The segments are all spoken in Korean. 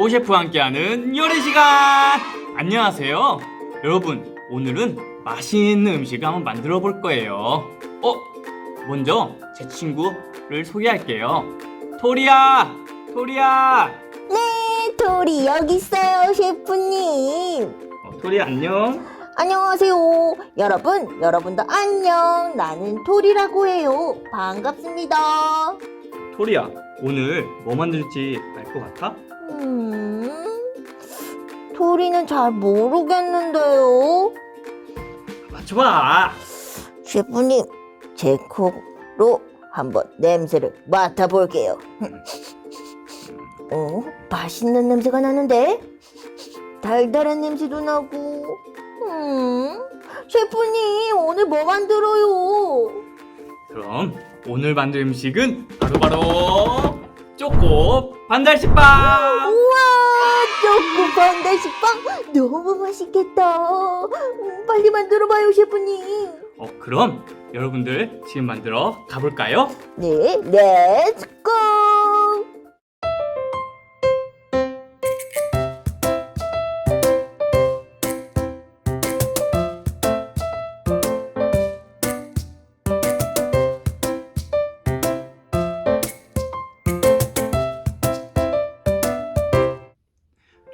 오셰프와 함께하는 요리 시간! 안녕하세요. 여러분, 오늘은 맛있는 음식을 한번 만들어 볼 거예요. 어? 먼저 제 친구를 소개할게요. 토리야! 토리야! 네, 토리 여기 있어요, 셰프님. 어, 토리 안녕. 안녕하세요. 여러분, 여러분도 안녕. 나는 토리라고 해요. 반갑습니다. 토리야, 오늘 뭐 만들지 알 것 같아? 음, 토리는 잘 모르겠는데요. 맞춰봐! 셰프님, 제 코로 한번 냄새를 맡아볼게요. 어, 맛있는 냄새가 나는데? 달달한 냄새도 나고. 음, 셰프님, 오늘 뭐 만들어요? 그럼 오늘 만들 음식은 바로바로 쪼꼬 반달식빵! 우와, 초코 반달식빵 너무 맛있겠다. 음, 빨리 만들어봐요, 셰프님. 어, 그럼 여러분들 지금 만들어 가볼까요? 네, 렛츠 고!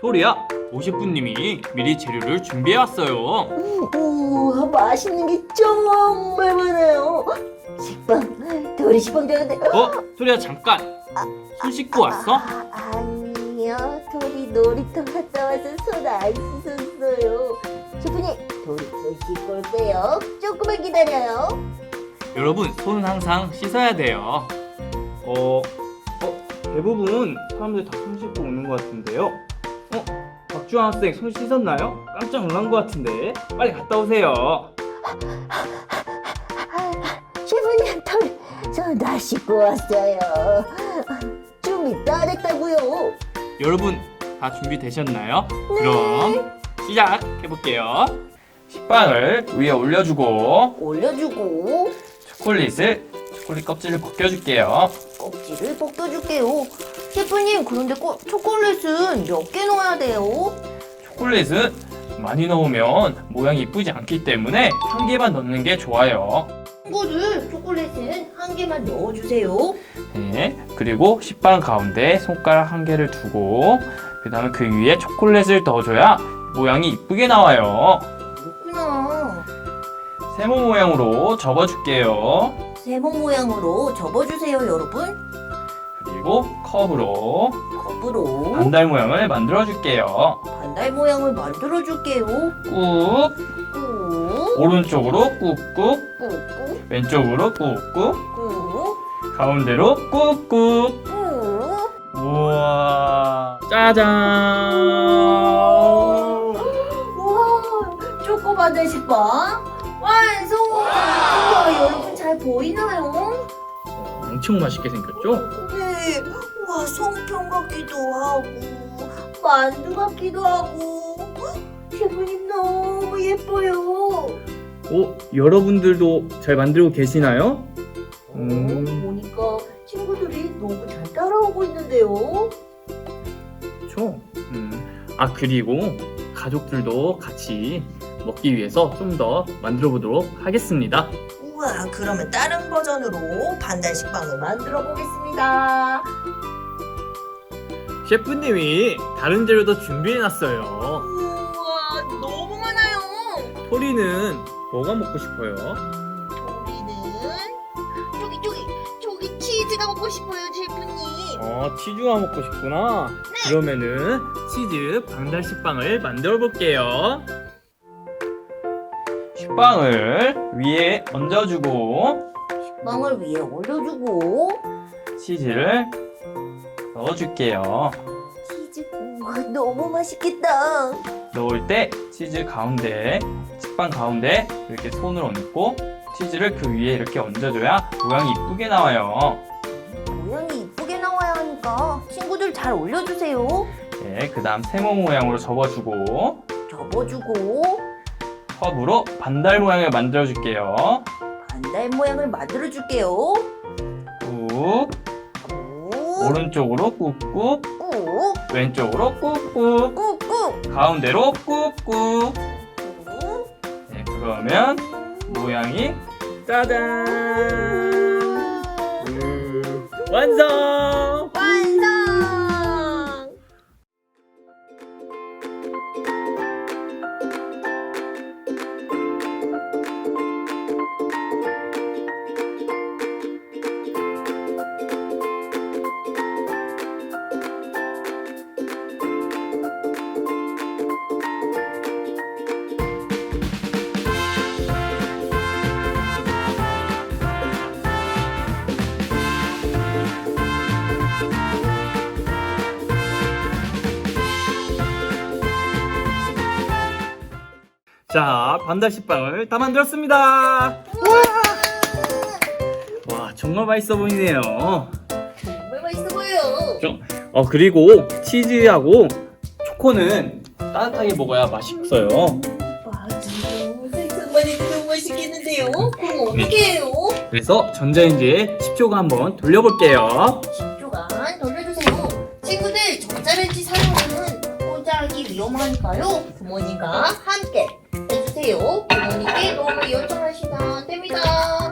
토리야, 오셰프님이 미리 재료를 준비해왔어요. 우와, 맛있는 게 정말 많아요. 식빵, 도리 식빵 되는데. 어? 토리야 잠깐! 손 씻고 왔어? 아, 아니요, 도리 놀이터 갔다 와서 손 안 씻었어요. 셰프님, 도리 손 씻고 올게요. 조금만 기다려요. 여러분, 손은 항상 씻어야 돼요. 어, 어, 대부분 사람들 다손 씻고 오는 것 같은데요. 어, 박주환 학생 손 씻었나요? 깜짝 놀란 것 같은데. 빨리 갔다 오세요. 셰프님, 도리 손다 씻고 왔어요. 좀 이따 됐다고요. 여러분, 다 준비되셨나요? 그럼 시작해볼게요. 식빵을 위에 올려주고 올려주고 초콜릿을 초콜릿 껍질을 벗겨줄게요. 껍질을 벗겨줄게요. 셰프님, 그런데 꼭 초콜릿은 몇 개 넣어야 돼요? 초콜릿은 많이 넣으면 모양이 이쁘지 않기 때문에 한 개만 넣는 게 좋아요. 친구들, 초콜릿은 한 개만 넣어주세요. 네, 그리고 식빵 가운데 손가락 한 개를 두고 그 다음에 그 위에 초콜릿을 넣어줘야 모양이 이쁘게 나와요. 그렇구나. 세모 모양으로 접어줄게요. 세모 모양으로 접어주세요, 여러분. 그리고 컵으로 컵으로 반달 모양을 만들어줄게요. 반달 모양을 만들어줄게요. 꾹. 꾹, 오른쪽으로 꾹꾹. 꾹, 왼쪽으로 꾹꾹. 꾹, 가운데로 꾹꾹. 꾹. 우와. 짜잔. 우와, 초코 반달 식빵 완성! 우와, 여러분 잘 보이나요? 엄청 맛있게 생겼죠? 네, 와 송편 같기도 하고 만두 같기도 하고 셰프님 너무 예뻐요. 어, 여러분들도 잘 만들고 계시나요? 음. 어, 보니까 친구들이 너무 잘 따라오고 있는데요. 그렇죠. 음. 아 그리고 가족들도 같이 먹기 위해서 좀 더 만들어 보도록 하겠습니다. 우와, 그러면 다른 버전으로 반달 식빵을 만들어 보겠습니다. 셰프님이 다른 재료도 준비해 놨어요. 우와, 너무 많아요. 토리는 뭐가 먹고 싶어요? 우리는 저기 저기 저기 치즈가 먹고 싶어요, 셰프님. 어, 치즈가 먹고 싶구나. 그러면은 치즈 방달 식빵을 만들어 볼게요. 식빵을 위에 얹어주고 빵을 위에 올려주고 치즈를 넣어줄게요. 치즈 우와 너무 맛있겠다. 넣을 때 치즈 가운데, 식빵 가운데 이렇게 손을 얹고 치즈를 그 위에 이렇게 얹어줘야 모양이 이쁘게 나와요. 모양이 이쁘게 나와야 하니까 친구들 잘 올려주세요. 네, 그 다음 세모 모양으로 접어주고 접어주고 컵으로 반달 모양을 만들어줄게요. 반달 모양을 만들어줄게요. 꾹 오, 오른쪽으로 꾹꾹 꾹, 꾹, 왼쪽으로 꾹꾹 꾹 꾹. 가운데로 꾹꾹 꾹. 네, 그러면 모양이 짜잔 음, 완성! 자 반달 식빵을 다 만들었습니다 와 정말 맛있어 보이네요 정말 맛있어 보여요. 어 그리고 치즈하고 초코는 따뜻하게 먹어야 맛있어요 맞아요. 해도 너무 맛있겠는데요? 그럼 어떻게 해요? 그래서 전자레인지에 10초간 한번 돌려볼게요 10초간 돌려주세요. 친구들, 전자레인지 사용은 포장하기 위험하니까요. 부모님과 함께 해주세요. 부모님께 너무 요청하시면 안 됩니다.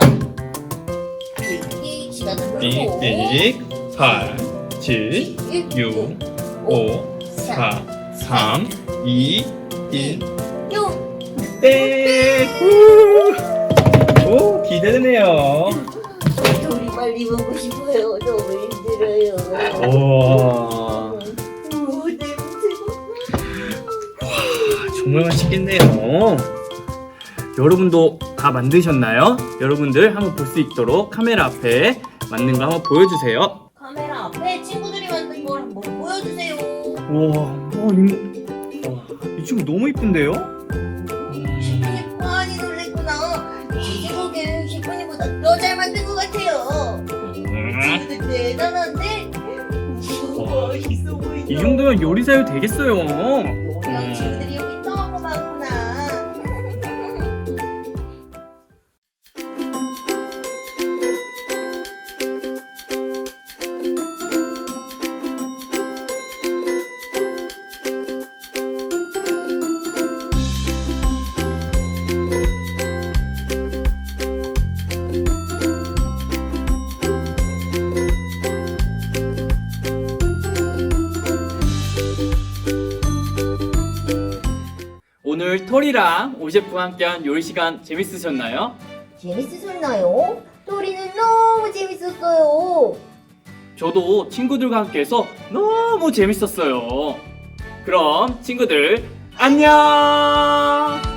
시간 돌고 띡띡 8 7 6 5 4 3 2 1 6 땡! 오 기대되네요 돌이 빨리 먹고 싶어요. 너무 힘들어요. 우와 오, 냄새가. 정말 맛있겠네요 여러분도 다 만드셨나요? 여러분들 한번 볼 수 있도록 카메라 앞에 만든 거 한번 보여주세요 카메라 앞에 친구들이 만든 걸 한번 보여주세요. 우와 와, 이, 와, 이 친구 너무 이쁜데요? 시쁜이 많이 놀랬구나. 제 생각엔 시쁜이보다 더 잘 만든 것 같아요. 친구들 대단한데? 우와, 맛있어 보인다. 이 정도면 요리사유 되겠어요 톨이랑 오셰프와 함께한 요리 시간 재밌으셨나요? 재밌으셨나요? 토리는 너무 재밌었어요. 저도 친구들과 함께해서 너무 재밌었어요. 그럼 친구들 안녕!